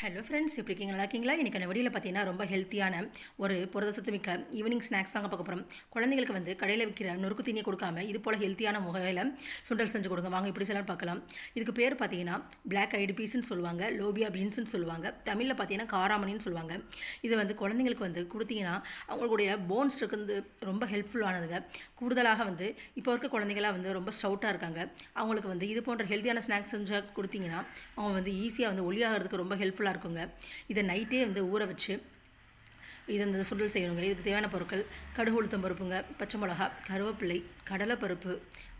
Hello friends எப்படி இருக்கீங்க? நல்லா இருக்கீங்களா? இன்றைக்கி வெளியில் பார்த்தீங்கன்னா ரொம்ப ஹெல்த்தியான ஒரு புரதசத்து மிக்க ஈவினிங் ஸ்நாக்ஸ் தாங்க பார்க்க போகிறோம் குழந்தைங்களுக்கு வந்து கடையில் விற்கிற நொறுக்கு தீனியை கொடுக்காம இது போல் ஹெல்த்தியான முகையில் சுண்டல் செஞ்சு கொடுங்க. வாங்க இப்படி சொல்லலாம் பார்க்கலாம். இதுக்கு பேர் பார்த்தீங்கன்னா பிளாக் ஐடு பீஸ்ன்னு சொல்லுவாங்க லோபியா பீன்ஸ்னு சொல்லுவாங்க தமிழில் பார்த்தீங்கன்னா காராமணின்னு சொல்லுவாங்க. இது வந்து குழந்தைங்களுக்கு வந்து கொடுத்தீங்கன்னா அவங்களுடைய போன்ஸ் வந்து ரொம்ப ஹெல்ப்ஃபுல்லானதுங்க கூடுதலாக வந்து இப்போ இருக்க குழந்தைங்களாம் வந்து ரொம்ப ஸ்டவுட்டாக இருக்காங்க. அவங்களுக்கு வந்து இது போன்ற ஹெல்த்தியான ஸ்நாக்ஸ் செஞ்சு கொடுத்தீங்கன்னா அவங்க வந்து ஈஸியாக வந்து ஒளியாகிறதுக்கு ரொம்ப ஹெல்ப்ஃபுல்லாக இருக்குங்க. இதை நைட்டே வந்து ஊற வச்சு இது இந்த சுடல் செய்யணுங்க. இதுக்கு தேவையான பொருட்கள் கடுகு உளுத்தம் பருப்புங்க பச்சை மிளகா கருவேப்பிலை கடலைப்பருப்பு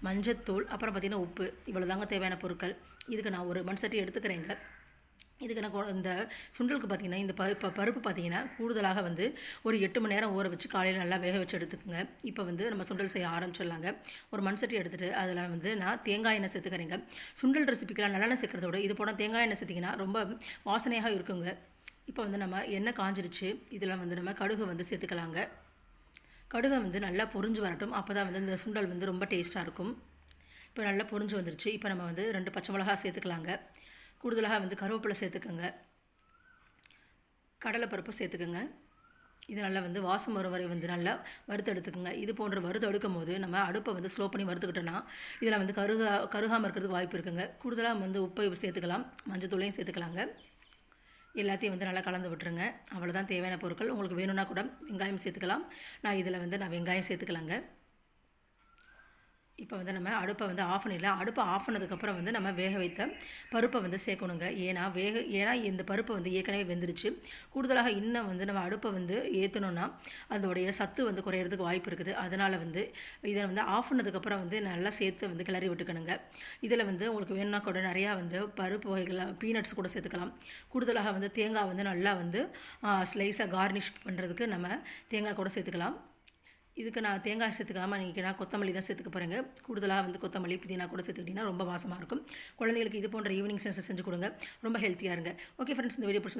மஞ்சத்தூள் அப்புறம் பார்த்திங்கன்னா உப்பு. இவ்வளோ தாங்க தேவையான பொருட்கள். இதுக்கு நான் ஒரு மண் சட்டி எடுத்துக்கிறேங்க. இதுக்கு நான் இந்த சுண்டலுக்கு பார்த்தீங்கன்னா இந்த பருப்பு பருப்பு பார்த்தீங்கன்னா கூடுதலாக வந்து ஒரு எட்டு மணி நேரம் ஊற வச்சு காலையில் நல்லா வேக வச்சு எடுத்துக்கோங்க. இப்போ வந்து நம்ம சுண்டல் செய்ய ஆரம்பிச்சிடலாங்க. ஒரு மண் சட்டி எடுத்துகிட்டு அதில் வந்து நான் தேங்காய் எண்ணெய் சேர்த்துக்கிறேங்க. சுண்டல் ரெசிபிக்கெலாம் நல்லெண்ணெய் சேர்க்கறத விட இது போனால் தேங்காய் எண்ணெய் சேர்த்திங்கன்னா ரொம்ப வாசனையாக இருக்குங்க. இப்போ வந்து நம்ம எண்ணெய் காஞ்சிருச்சு. இதில் வந்து நம்ம கடுகு வந்து சேர்த்துக்கலாங்க. கடுகை வந்து நல்லா பொரிஞ்சு வரட்டும். அப்போ தான் வந்து இந்த சுண்டல் வந்து ரொம்ப டேஸ்ட்டாக இருக்கும். இப்போ நல்லா பொரிஞ்சு வந்துருச்சு. இப்போ நம்ம வந்து ரெண்டு பச்சை மிளகா சேர்த்துக்கலாங்க. கூடுதலாக வந்து கருவேப்பிலை சேர்த்துக்கோங்க. கடலைப்பருப்பு சேர்த்துக்கோங்க. இது நல்லா வந்து வாசம் வரும் வரை வந்து நல்லா வறுத்து எடுத்துக்கோங்க. இது போன்ற வறுத்து எடுக்கும் போது நம்ம அடுப்பை வந்து ஸ்லோ பண்ணி வறுத்துக்கிட்டோன்னா இதில் வந்து கருகா கருகாமல் இருக்கிறதுக்கு வாய்ப்பு இருக்குங்க. கூடுதலாக வந்து உப்பை சேர்த்துக்கலாம். மஞ்சத்தூளையும் சேர்த்துக்கலாங்க. எல்லாத்தையும் வந்து நல்லா கலந்து விட்டுருங்க. அவ்வளோதான் தேவையான பொருட்கள். உங்களுக்கு வேணும்னா கூட வெங்காயம் சேர்த்துக்கலாம். நான் இதில் வந்து நான் வெங்காயம் சேர்த்துக்கலாங்க. இப்போ வந்து நம்ம அடுப்பை வந்து ஆஃப் பண்ணிடலாம். அடுப்பை ஆஃப் பண்ணதுக்கப்புறம் வந்து நம்ம வேக வைத்த பருப்பை வந்து சேர்க்கணுங்க. ஏன்னா வேக ஏன்னா இந்த பருப்பை வந்து ஏற்கனவே வெந்துருச்சு. கூடுதலாக இன்னும் வந்து நம்ம அடுப்பை வந்து ஏற்றணும்னா அதோடைய சத்து வந்து குறையிறதுக்கு வாய்ப்பு இருக்குது. அதனால் வந்து இதை வந்து ஆஃப் பண்ணதுக்கப்புறம் வந்து நல்லா சேர்த்து வந்து கிளறி விட்டுக்கணுங்க. இதில் வந்து உங்களுக்கு வேணும்னா கூட நிறையா வந்து பருப்பு வகைகளை பீனட்ஸ் கூட சேர்த்துக்கலாம். கூடுதலாக வந்து தேங்காய் வந்து நல்லா வந்து ஸ்லைஸாக கார்னிஷ் பண்ணுறதுக்கு நம்ம தேங்காய் கூட சேர்த்துக்கலாம். இதுக்கு நான் தேங்காய் சேர்த்துக்காம இன்றைக்கி நான் கொத்தமல்லி தான் சேர்த்துக்க போகிறேங்க கூடுதலாக வந்து கொத்தமல்லி புதினா கூட சேர்த்துக்கிட்டிங்கன்னா ரொம்ப வாசமாக இருக்கும். குழந்தைகளுக்கு இது போன்ற ஈவினிங் சென்ஸ் செஞ்சு கொடுங்க. ரொம்ப ஹெல்த்தியாக இருங்க. ஓகே ஃப்ரெண்ட்ஸ் இந்த வீடியோ பிடிச்சி